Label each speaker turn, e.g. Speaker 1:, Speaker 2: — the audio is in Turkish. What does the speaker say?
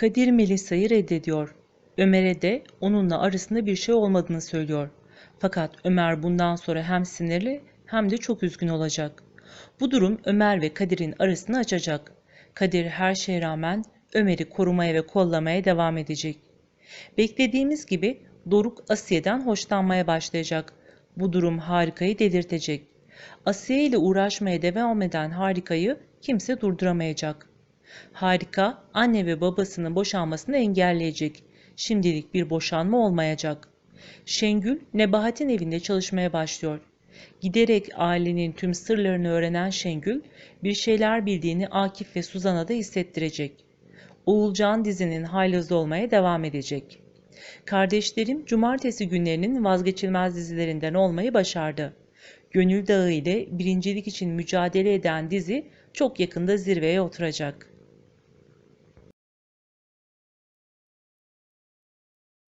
Speaker 1: Kadir Melisa'yı reddediyor. Ömer'e de onunla arasında bir şey olmadığını söylüyor. Fakat Ömer bundan sonra hem sinirli hem de çok üzgün olacak. Bu durum Ömer ve Kadir'in arasını açacak. Kadir her şeye rağmen Ömer'i korumaya ve kollamaya devam edecek. Beklediğimiz gibi Doruk Asiye'den hoşlanmaya başlayacak. Bu durum Harika'yı delirtecek. Asiye ile uğraşmaya devam eden Harika'yı kimse durduramayacak. Harika anne ve babasının boşanmasını engelleyecek. Şimdilik bir boşanma olmayacak. Şengül Nebahat'in evinde çalışmaya başlıyor. Giderek ailenin tüm sırlarını öğrenen Şengül bir şeyler bildiğini Akif ve Suzan'a da hissettirecek. Oğulcan dizinin haylazı olmaya devam edecek. Kardeşlerim cumartesi günlerinin vazgeçilmez dizilerinden olmayı başardı. Gönül Dağı ile birincilik için mücadele eden dizi çok yakında zirveye oturacak.